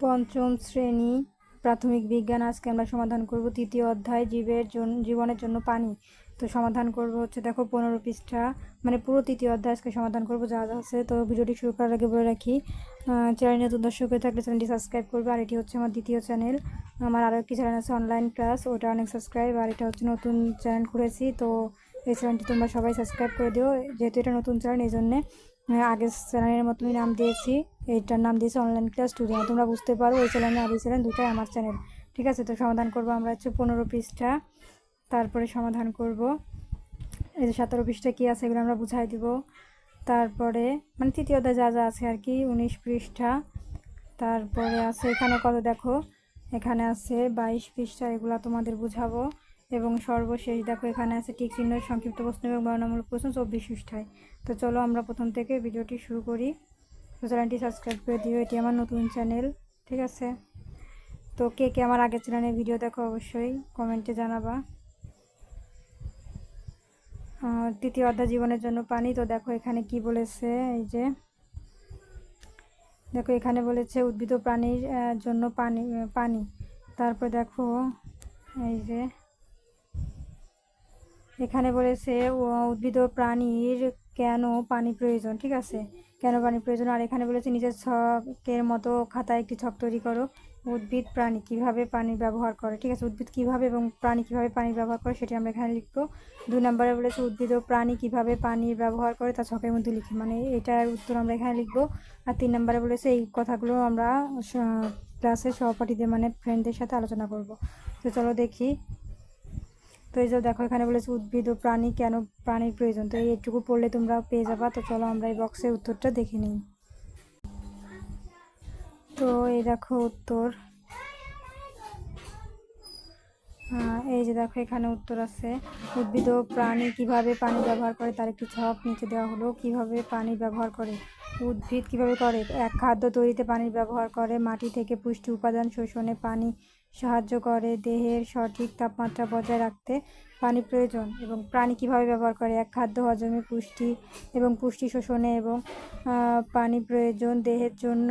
পঞ্চম শ্রেণি প্রাথমিক বিজ্ঞান আজকে আমরা সমাধান করব তৃতীয় অধ্যায় জীবের জীবনের জন্য পানি। তো সমাধান করব হচ্ছে দেখো পনেরো পৃষ্ঠা মানে পুরো তৃতীয় অধ্যায় আজকে সমাধান করব, যা আছে। তো ভিডিওটি শুরু করার আগে বলে রাখি চ্যানেল নতুন দর্শক হয়ে থাকলে চ্যানেলটি সাবস্ক্রাইব করবে। আর এটি হচ্ছে আমার দ্বিতীয় চ্যানেল আমার আরও একটি চ্যানেল আছে অনলাইন ক্লাস ওটা অনেক সাবস্ক্রাইব আর এটা হচ্ছে নতুন চ্যানেল খুলেছি। তো এই চ্যানেলটি তোমরা সবাই সাবস্ক্রাইব করে দিও, যেহেতু এটা নতুন চ্যানেল এই জন্যে আগের চ্যানেলের মতনই নাম দিয়েছি। এইটার নাম দিয়েছে অনলাইন ক্লাস স্টুডিও তোমরা বুঝতে পারো। ওই চ্যানেলে আর এই চ্যানেল দুটাই আমার চ্যানেল ঠিক আছে, তো সমাধান করব আমরা হচ্ছে পনেরো পৃষ্ঠা। তারপরে সমাধান করব। এই যে সতেরো পৃষ্ঠা কী আছে এগুলো আমরা বুঝাই দিব। তারপরে মানে তৃতীয় অধ্যায় যা যা আছে আর কি, উনিশ পৃষ্ঠা। তারপরে আছে এখানে কত দেখো? এখানে আছে বাইশ পৃষ্ঠা, এগুলো তোমাদের বুঝাবো। এবং সর্বশেষ দেখো, এখানে আছে টিক চিহ্ন, সংক্ষিপ্ত প্রশ্ন এবং বর্ণমূলক প্রশ্ন, চব্বিশ পৃষ্ঠায়। তো চলো আমরা প্রথম থেকে ভিডিওটি শুরু করি। চ্যানেলটি সাবস্ক্রাইব করে দিও, এটি আমার নতুন চ্যানেল, ঠিক আছে? তো কে কে আমার আগের চ্যানেলের ভিডিও দেখো অবশ্যই কমেন্টে জানাবা। তৃতীয় অধ্যায় জীবনের জন্য পানি, তো দেখো এখানে কি বলেছে, এই যে, দেখো এখানে বলেছে উদ্ভিদ প্রাণীর জন্য পানি পানি। তারপর দেখো, এই যে, এখানে বলেছে উদ্ভিদ প্রাণীর কেন পানি প্রয়োজন, ঠিক আছে? কেন পানি প্রয়োজন? আর এখানে বলেছে, নিজের ছকের মতো খাতায় একটি ছক তৈরি করো। উদ্ভিদ, প্রাণী কীভাবে পানি ব্যবহার করে? ঠিক আছে, উদ্ভিদ কীভাবে এবং প্রাণী কীভাবে পানি ব্যবহার করে সেটি আমরা এখানে লিখব। দুই নম্বরে বলেছে, উদ্ভিদ ও প্রাণী কীভাবে পানি ব্যবহার করে তা ছকের মধ্যে লিখি। মানে এটার উত্তর আমরা এখানে লিখব। আর তিন নম্বরে বলেছে, এই কথাগুলো আমরা ক্লাসের সহপাঠীদের মানে ফ্রেন্ডদের সাথে আলোচনা করব। তো চলো দেখি তো এই যে দেখো, এখানে বলেছে উদ্ভিদ ও প্রাণী কেন প্রাণীর প্রয়োজন? তো এইটুকু পড়লে তোমরা পেয়ে যাবা। তো চলো আমরা এই বক্সের উত্তরটা দেখে নিই। তো এই দেখো উত্তর। এই যে দেখো, এখানে উত্তর আছে। উদ্ভিদ ও প্রাণী কীভাবে পানি ব্যবহার করে, তার একটি ছক নিচে দেওয়া হলো। কীভাবে পানি ব্যবহার করে? উদ্ভিদ কীভাবে করে? এক খাদ্য তৈরিতে পানির ব্যবহার করে। মাটি থেকে পুষ্টি উপাদান শোষণে পানি সাহায্য করে দেহের সঠিক তাপমাত্রা বজায় রাখতে পানি প্রয়োজন এবং প্রাণী কীভাবে ব্যবহার করে, এক খাদ্য হজমে পুষ্টি এবং পুষ্টি শোষণে এবং পানি প্রয়োজন দেহের জন্য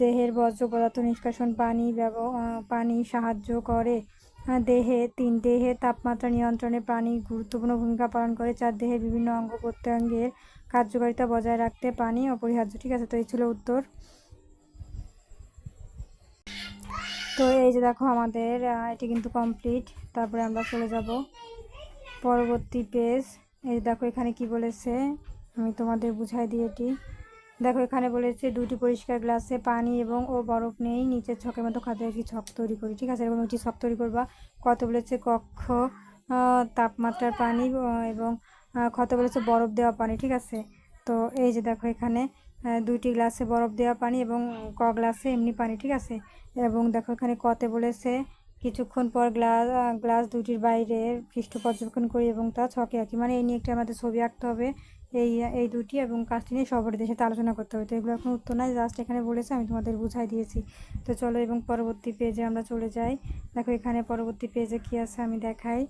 দেহের বর্জ্য পদার্থ নিষ্কাশন, পানি ব্যব পানি সাহায্য করে। দেহে তিন দেহের তাপমাত্রা নিয়ন্ত্রণে পানি গুরুত্বপূর্ণ ভূমিকা পালন করে। চার, দেহের বিভিন্ন অঙ্গ প্রত্যঙ্গের কার্যকারিতা বজায় রাখতে পানি অপরিহার্য। ঠিক আছে, তো এই ছিল উত্তর। তো এই যে দেখো আমাদের এটি কিন্তু কমপ্লিট তারপরে আমরা চলে যাব পরবর্তী পেজ এই দেখো এখানে কি বলেছে? আমি তোমাদের বুঝাই দিই। এটি দেখো এখানে বলেছে দুটি পরিষ্কার গ্লাসে পানি এবং ও বরফ নেই। নিচের ছকের মতো খাতে একটি ছক তৈরি করি। ঠিক আছে, এরকম একটি ছক তৈরি করবা। কত বলেছে? কক্ষ তাপমাত্রার পানি এবং কত বলেছে? বরফ দেওয়া পানি। ঠিক আছে? তো এই যে দেখো এখানে দুইটি গ্লাসে বরফ দেওয়া পানি এবং ক গ্লাসে এমনি পানি, ঠিক আছে? এবং দেখো এখানে কতে বলেছে, কিছুক্ষণ পর গ্লাস গ্লাস দুটির বাইরে পৃষ্ঠ পর্যবেক্ষণ করি এবং তা ছকে আঁকি। মানে এই নিয়ে একটি আমাদের ছবি আঁকতে হবে, এই এই দুটি এবং কাজটি নিয়ে সবারদের দেশে আলোচনা করতে হবে। তো এগুলো এখন উত্তর নাই, জাস্ট এখানে বলেছে, আমি তোমাদের বুঝাই দিয়েছি। তো চলো এবং পরবর্তী পেজে আমরা চলে যাই। দেখো এখানে পরবর্তী পেজে কি আছে, আমি দেখাই।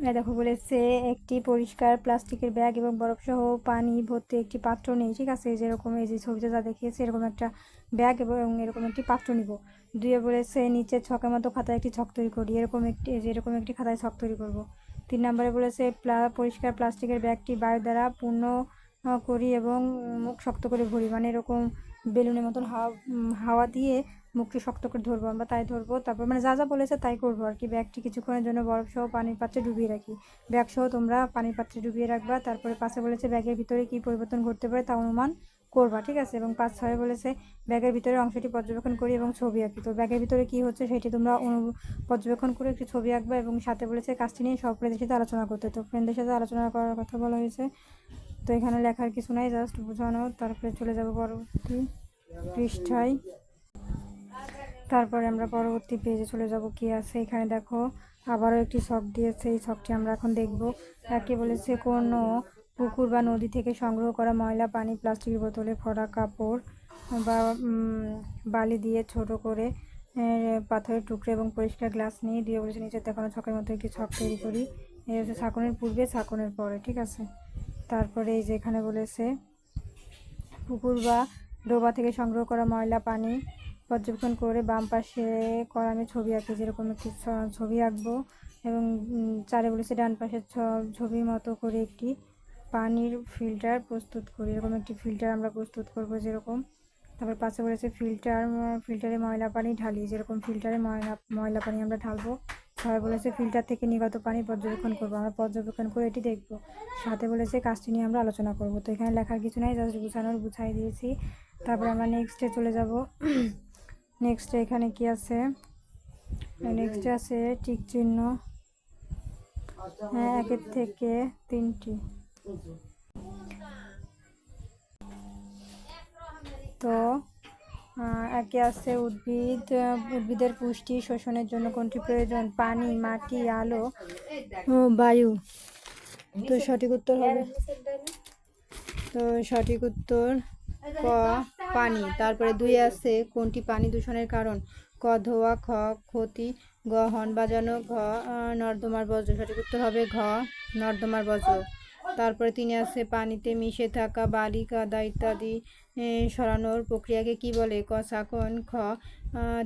দেখো বলেছে, একটি পরিষ্কার প্লাস্টিকের ব্যাগ এবং বরফসহ পানি ভর্তি একটি পাত্র নেই। ঠিক আছে, যেরকম এই যে ছবিতে যা দেখিয়েছে, এরকম একটা ব্যাগ এবং এরকম একটি পাত্র নিব। দুয়ে বলেছে নিচের ছকের মতো খাতায় একটি ছক তৈরি করি। এরকম একটি, এই যে এরকম একটি খাতায় ছক তৈরি করব। তিন নম্বরে বলেছে, প্লা, পরিষ্কার প্লাস্টিকের ব্যাগটি বায়ু দ্বারা পূর্ণ করি এবং মুখ শক্ত করে ভরি। মানে এরকম বেলুনের মতন হাওয়া হাওয়া দিয়ে মুখটি শক্ত করে ধরবো, আমরা তাই ধরবো। তারপর মানে যা যা বলেছে তাই করব আর কি। ব্যাগটি কিছুক্ষণের জন্য বরফ সহ পানির পাত্রে ডুবিয়ে রাখি। ব্যাগ সহ তোমরা পানির পাত্রে ডুবিয়ে রাখবা। তারপরে পাশে বলেছে ব্যাগের ভিতরে কি পরিবর্তন ঘটতে পারে তা অনুমান করবা, ঠিক আছে? এবং পাঁচ ছয় বলেছে ব্যাগের ভিতরে অংশটি পর্যবেক্ষণ করি এবং ছবি আঁকি। তো ব্যাগের ভিতরে কি হচ্ছে সেটি তোমরা পর্যবেক্ষণ করে একটি ছবি আঁকবা এবং সাথে বলেছে কাজটি নিয়ে সব ফ্রেন্ডের সাথে আলোচনা করতে। তো ফ্রেন্ডদের সাথে আলোচনা করার কথা বলা হয়েছে। তো এখানে লেখার কিছু নাই জাস্ট বোঝানো। তারপরে চলে যাব পরবর্তী পৃষ্ঠায়। তারপরে আমরা পরবর্তী পেজে চলে যাব, কি আছে? এখানে দেখো, আবারও একটি শখ দিয়েছে। এই শখটি আমরা এখন দেখব। একে বলেছে, কোনো পুকুর বা নদী থেকে সংগ্রহ করা ময়লা, পানি, প্লাস্টিকের বোতলে ভরা কাপড় বা বালি দিয়ে ছোট করে পাথরের টুকরো এবং পরিষ্কার গ্লাস নিয়ে দিয়ে বলেছে নিচে দেখানো ছকের মতো একটি ছক তৈরি করি। এই হচ্ছে ছাকনের পূর্বে, ছাকনের পরে, ঠিক আছে? তারপরে এই যে এখানে বলেছে, পুকুর বা ডোবা থেকে সংগ্রহ করা ময়লা, পানি পর্যবেক্ষণ করে বাম পাশে কলামে ছবি আঁকি, যেরকম একটি ছবি আঁকবো এবং চারে বলেছে ডান পাশের ছ- ছবির মতো করে একটি পানির ফিল্টার প্রস্তুত করি। এরকম একটি ফিল্টার আমরা প্রস্তুত করব যেরকম। তারপর পাশে বলেছে ফিল্টার, ফিল্টারে ময়লা পানি ঢালি, যেরকম ফিল্টারে ময়লা ময়লা পানি আমরা ঢালবো। ছয় বলেছে ফিল্টার থেকে নির্গত পানি পর্যবেক্ষণ করব, আমরা পর্যবেক্ষণ করে এটি দেখব। সাথে বলেছে কাজটি নিয়ে আমরা আলোচনা করব। তো এখানে লেখার কিছু নাই, জাস্ট গুছানোর, গুছাই দিয়েছি। তারপর আমরা নেক্সটে চলে যাব। নেক্সটে এখানে কি আছে? নেক্সট আছে টিক চিহ্ন। হ্যাঁ একের থেকে তিনটি। তো একে আছে উদ্ভিদ। উদ্ভিদের পুষ্টি শোষণের জন্য কোনটি প্রয়োজন? পানি, মাটি, আলো বায়ু। তো সঠিক উত্তর হবে। তো সঠিক উত্তর ক? পানি, তারপরে দুই আছে কোনটি পানি দূষণের কারণ? ক, ধোয়া, খ, ক্ষতি, গ হন বাজানো ঘ, নর্দমার বজ্র, সঠিক উত্তর হবে ঘ, নর্দমার বজ্র। তারপরে তিনি আছে পানিতে মিশে থাকা বালি, কাদা ইত্যাদি সরানোর প্রক্রিয়াকে কি বলে? ক সাকন খ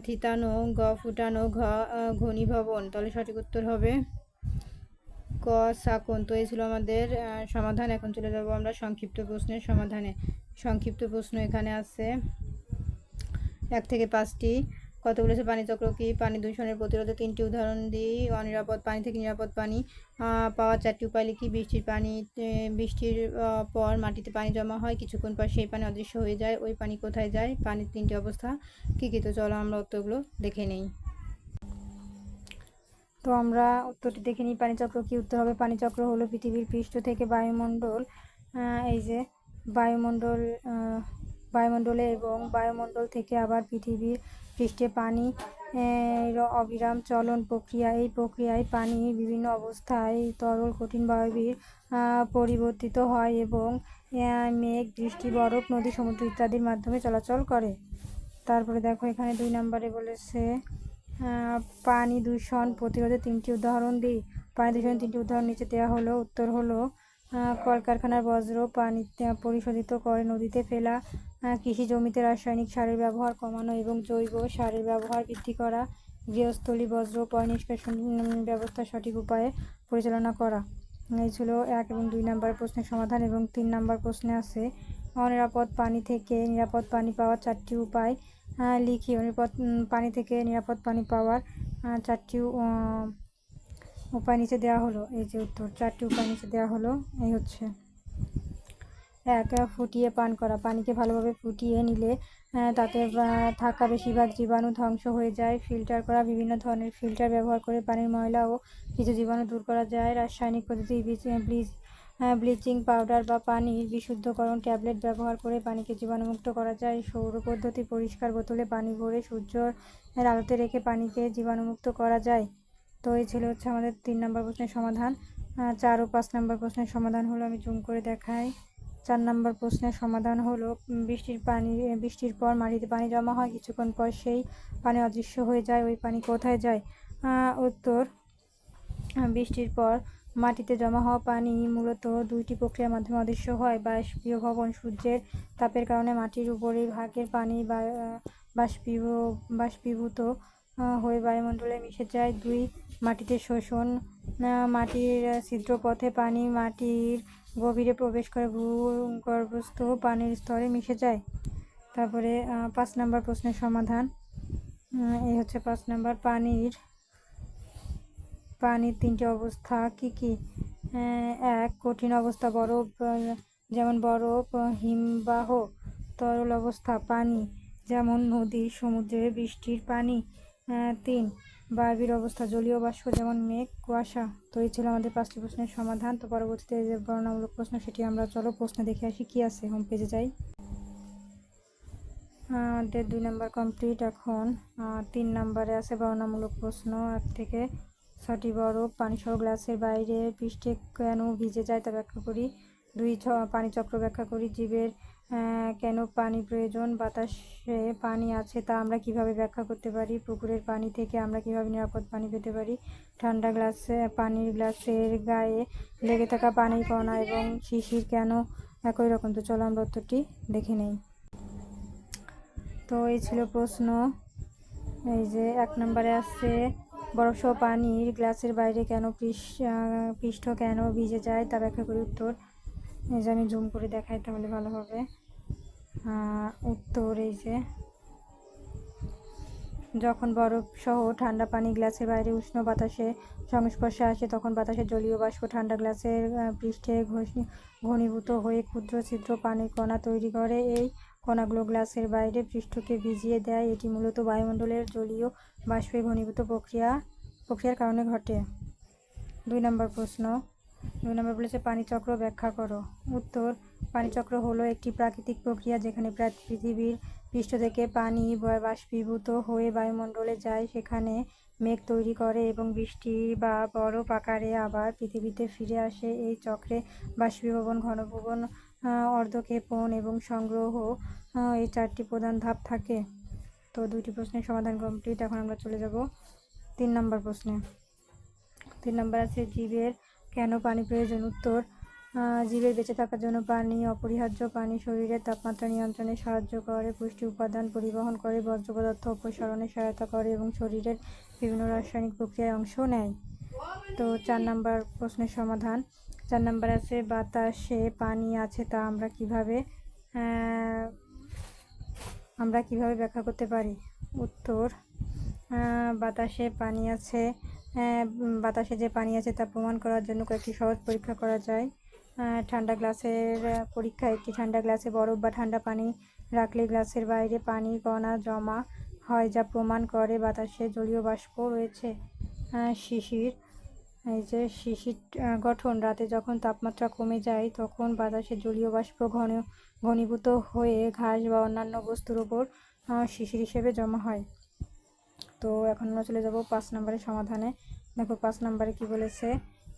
থিতানো, গ, ফুটানো, ঘ ঘনীভবন। তাহলে সঠিক উত্তর হবে ক সাকন, তো এই ছিল আমাদের সমাধান। এখন চলে যাব আমরা সংক্ষিপ্ত প্রশ্নের সমাধানে। সংক্ষিপ্ত প্রশ্ন এখানে আছে। এক থেকে পাঁচটি। কত বলেছে পানি চক্র কি? পানি দূষণের প্রতিরোধে তিনটি উদাহরণ দিই। অনিরাপদ পানি থেকে নিরাপদ পানি পাওয়ার চারটি উপায় লিখি। বৃষ্টির পানি বৃষ্টির পর মাটিতে পানি জমা হয়। কিছুক্ষণ পর সেই পানি অদৃশ্য হয়ে যায়। ওই পানি কোথায় যায়? পানির তিনটি অবস্থা। কী কী? তো চলো আমরা উত্তরগুলো দেখে নেই। তো আমরা উত্তরটি দেখে নিই। পানিচক্র কি উত্তর হবে? পানিচক্র হলো পৃথিবীর পৃষ্ঠ থেকে বায়ুমণ্ডল এই যে বায়ুমণ্ডল বায়ুমণ্ডলে এবং বায়ুমণ্ডল থেকে আবার পৃথিবীর পৃষ্ঠে পানি অবিরাম চলন প্রক্রিয়া। এই প্রক্রিয়ায় পানি বিভিন্ন অবস্থায় তরল, কঠিন বায়বীর পরিবর্তিত হয় এবং মেঘ, বৃষ্টি, বরফ, নদী, সমুদ্র ইত্যাদির মাধ্যমে চলাচল করে। তারপরে দেখো এখানে দুই নম্বরে বলেছে পানি দূষণ প্রতিরোধে তিনটি উদাহরণ দিই। পানি দূষণের তিনটি উদাহরণ নিচে দেওয়া হলো। উত্তর হলো কলকারখানার বজ্র পানিতে পরিশোধিত করে নদীতে ফেলা কৃষি জমিতে রাসায়নিক সারের ব্যবহার কমানো এবং জৈব সারের ব্যবহার বৃদ্ধি করা, গৃহস্থলী বজ্র পয় নিষ্কাশন ব্যবস্থা সঠিক উপায়ে পরিচালনা করা। এই ছিল এক এবং দুই নম্বর প্রশ্নের সমাধান এবং তিন নম্বর প্রশ্নে আছে, অনিরাপদ পানি থেকে নিরাপদ পানি পাওয়ার চারটি উপায়। লিখি। অনিরাপদ উম, পানি থেকে নিরাপদ পানি পাওয়ার চারটি উপায় নিচে দেওয়া হলো। এই যে উত্তর চারটি উপায় নিচে দেওয়া হলো। এই হচ্ছে। এক ফুটিয়ে পান করা। পানিকে ভালোভাবে ফুটিয়ে নিলে তাতে থাকা বেশিরভাগ জীবাণু ধ্বংস হয়ে যায়। ফিল্টার করা বিভিন্ন ধরনের ফিল্টার ব্যবহার করে পানির ময়লা ও কিছু জীবাণু দূর করা যায়। রাসায়নিক পদ্ধতি ব্লিচ ব্লিচিং পাউডার বা পানির বিশুদ্ধকরণ ট্যাবলেট ব্যবহার করে পানিকে জীবাণুমুক্ত করা যায়। সৌর পদ্ধতি পরিষ্কার বোতলে পানি ভরে সূর্যের আলোতে রেখে পানিকে জীবাণুমুক্ত করা যায়। তো এই ছিল হচ্ছে আমাদের তিন নম্বর প্রশ্নের সমাধান। চার ও পাঁচ নম্বর প্রশ্নের সমাধান হলো, আমি জুম করে দেখাই। চার নম্বর প্রশ্নের সমাধান হলো বৃষ্টির পানি, বৃষ্টির পর মাটিতে পানি জমা হয়, কিছুক্ষণ পর সেই পানি অদৃশ্য হয়ে যায়, ওই পানি কোথায় যায়? উত্তর বৃষ্টির পর মাটিতে জমা হওয়া পানি মূলত দুইটি প্রক্রিয়ার মাধ্যমে অদৃশ্য হয়। বাষ্পীয় ভবন সূর্যের তাপের কারণে মাটির উপরের ভাগের পানি বাষ্পীভ, বাষ্পীভূত হয়ে বায়ুমণ্ডলে মিশে যায়। দুই, মাটিতে শোষণ মাটির ছিদ্রপথে পানি মাটির গভীরে প্রবেশ করে ভূগর্ভস্থ পানির স্তরে মিশে যায়। তারপরে পাঁচ নম্বর প্রশ্নের সমাধান। এই হচ্ছে পাঁচ নম্বর পানির পানির তিনটি অবস্থা কি কি? এক, কঠিন অবস্থা, বরফ যেমন বরফ হিমবাহ, তরল অবস্থা, পানি, যেমন নদী, সমুদ্রে বৃষ্টির পানি তিন বায়বীর অবস্থা, জলীয় বাষ্প, যেমন মেঘ, কুয়াশা। তো এই ছিল আমাদের পাঁচটি প্রশ্নের সমাধান। তো পরবর্তীতে যে বর্ণামূলক প্রশ্ন, সেটি আমরা চলো প্রশ্ন দেখে আসি, কি আছে হোম পেজে যাই। আমাদের দুই নাম্বার কমপ্লিট এখন। তিন নাম্বারে আছে বর্ণনামূলক প্রশ্ন এক থেকে ছটি বরফ পানি সহ গ্লাসের বাইরে পৃষ্ঠে কেন ভিজে যায় তা ব্যাখ্যা করি। দুই ছ পানি চক্র ব্যাখ্যা করি। জীবের কেন পানি প্রয়োজন? বাতাসে পানি আছে তা আমরা কীভাবে ব্যাখ্যা করতে পারি? পুকুরের পানি থেকে আমরা কীভাবে নিরাপদ পানি পেতে পারি? ঠান্ডা গ্লাসে, পানির গ্লাসের গায়ে লেগে থাকা পানির কণা এবং শিশির কেন একই রকম? তো চলো আমরা উত্তরটি দেখে নেই। তো এই ছিল প্রশ্ন। এই যে এক নম্বরে আসছে বরফসহ পানির গ্লাসের বাইরে কেন পৃষ্ঠ কেন ভিজে যায় তা ব্যাখ্যা করি। উত্তর, এই যে আমি জুম করে দেখাই তাহলে ভালো হবে। উত্তর এই যে, যখন বরফ সহ ঠান্ডা পানি গ্লাসের বাইরে উষ্ণ বাতাসে সংস্পর্শে আসে, তখন বাতাসের জলীয় বাষ্প ঠান্ডা গ্লাসের পৃষ্ঠে ঘনীভূত হয়ে ক্ষুদ্র ছিদ্র পানির কণা তৈরি করে। এই কণাগুলো গ্লাসের বাইরে পৃষ্ঠকে ভিজিয়ে দেয়। এটি মূলত বায়ুমণ্ডলের জলীয় বাষ্পে ঘনীভূত প্রক্রিয়া, প্রক্রিয়ার কারণে ঘটে। দুই নম্বর প্রশ্ন। দুই নম্বর বলেছে, পানিচক্র ব্যাখ্যা করো। উত্তর, পানিচক্র হলো একটি প্রাকৃতিক প্রক্রিয়া যেখানে পৃথিবীর পৃষ্ঠ থেকে পানি বাষ্পীভূত হয়ে বায়ুমণ্ডলে যায়। সেখানে মেঘ তৈরি করে এবং বৃষ্টি বা বরফ আকারে আবার পৃথিবীতে ফিরে আসে। এই চক্রে বাষ্পীভবন, ঘনভবন অর্ধক্ষেপণ এবং সংগ্রহ এই চারটি প্রধান ধাপ থাকে। তো দুইটি প্রশ্নের সমাধান কমপ্লিট এখন আমরা চলে যাব তিন নম্বর প্রশ্নে। তিন নম্বর আছে, জীবের কেন পানি প্রয়োজন? উত্তর জীবের বেঁচে থাকার জন্য পানি অপরিহার্য। পানি শরীরের তাপমাত্রা নিয়ন্ত্রণে সাহায্য করে, পুষ্টি উপাদান পরিবহন করে, বর্জ্য পদার্থ অপসারণে সহায়তা করে এবং শরীরের বিভিন্ন রাসায়নিক প্রক্রিয়ায় অংশ নেয়। তো চার নম্বর প্রশ্নের সমাধান। চার নাম্বার আছে, বাতাসে পানি আছে, তা আমরা কীভাবে আমরা কীভাবে ব্যাখ্যা করতে পারি? উত্তর বাতাসে পানি আছে বাতাসে যে পানি আছে তা প্রমাণ করার জন্য কয়েকটি সহজ পরীক্ষা করা যায়। ঠান্ডা গ্লাসের পরীক্ষা একটি ঠান্ডা গ্লাসে বরফ বা ঠান্ডা পানি রাখলে গ্লাসের বাইরে পানি কণা জমা হয়, যা প্রমাণ করে বাতাসে জলীয় বাষ্প রয়েছে। শিশির এই যে শিশির গঠন, রাতে যখন তাপমাত্রা কমে যায়, তখন বাতাসে জলীয় বাষ্প ঘন, ঘনীভূত হয়ে ঘাস বা অন্যান্য বস্তুর ওপর শিশির হিসেবে জমা হয়। তো এখন আমরা চলে যাব পাঁচ নম্বরের সমাধানে। দেখো, পাঁচ নম্বরে কি বলেছে?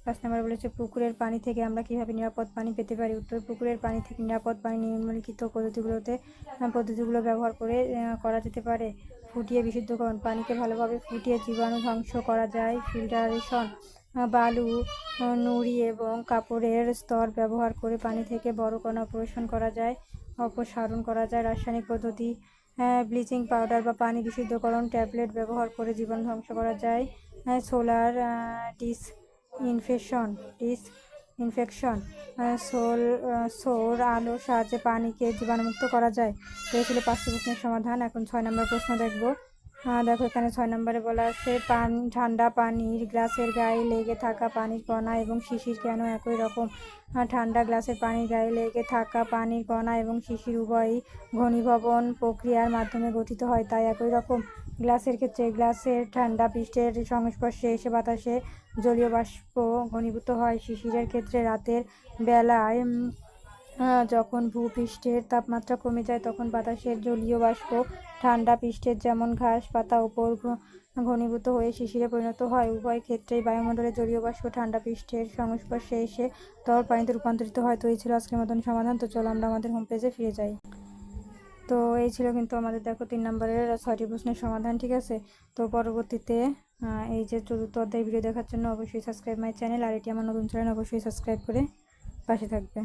পাঁচ নম্বরে বলেছে, পুকুরের পানি থেকে আমরা কীভাবে নিরাপদ পানি পেতে পারি? উত্তর, পুকুরের পানি থেকে নিরাপদ পানি নিম্নলিখিত পদ্ধতিগুলোতে পদ্ধতিগুলো ব্যবহার করে করা যেতে পারে। ফুটিয়ে বিশুদ্ধকরণ, পানিকে ভালোভাবে ফুটিয়ে জীবাণু ধ্বংস করা যায়। ফিল্টারেশন বালু নুড়ি এবং কাপড়ের স্তর ব্যবহার করে পানি থেকে বড় কণা অপারেশন করা যায়, অপসারণ করা যায়। রাসায়নিক পদ্ধতি ব্লিচিং পাউডার বা পানি বিশুদ্ধকরণ ট্যাবলেট ব্যবহার করে জীবাণু ধ্বংস করা যায়। Solar disinfection disinfection sol সৌর আলোর সাহায্যে পানিকে জীবাণুমুক্ত করা যায়। তো এই ছিল পাঁচটি প্রশ্নের সমাধান। এখন ছয় নম্বর প্রশ্ন দেখব। দেখো এখানে ছয় নম্বরে বলা আছে পানি ঠান্ডা পানির গ্লাসের গায়ে লেগে থাকা পানির কণা এবং শিশির কেন একই রকম? আহ, ঠান্ডা গ্লাসের পানির গায়ে লেগে থাকা পানির কণা এবং শিশির উভয়ই ঘনীভবন প্রক্রিয়ার মাধ্যমে গঠিত হয় তাই একই রকম। গ্লাসের ক্ষেত্রে গ্লাসের ঠান্ডা পৃষ্ঠের সংস্পর্শে এসে বাতাসে জলীয় বাষ্প ঘনীভূত হয় শিশিরের ক্ষেত্রে রাতের বেলায় যখন ভূপৃষ্ঠের তাপমাত্রা কমে যায়, তখন বাতাসের জলীয় বাষ্প, ঠান্ডা পৃষ্ঠের যেমন ঘাস, পাতা উপর ঘনীভূত হয়ে শিশিরে পরিণত হয়। উভয় ক্ষেত্রেই বায়ুমণ্ডলের জলীয় বাষ্প, ঠান্ডা পৃষ্ঠের সংস্পর্শে এসে তরল পানিতে রূপান্তরিত হয়। তো এই ছিল আজকের মতন সমাধান। তো চলো আমরা আমাদের হোম পেজে ফিরে যাই। তো এই ছিল কিন্তু আমাদের, দেখো, তিন নম্বরের ছয়টি প্রশ্নের সমাধান, ঠিক আছে? তো পরবর্তীতে এই যে চতুর্থ অধ্যায় ভিডিও দেখার জন্য অবশ্যই সাবস্ক্রাইব মাই চ্যানেল আর এটি আমার নতুন চ্যানেল অবশ্যই সাবস্ক্রাইব করে পাশে থাকবে।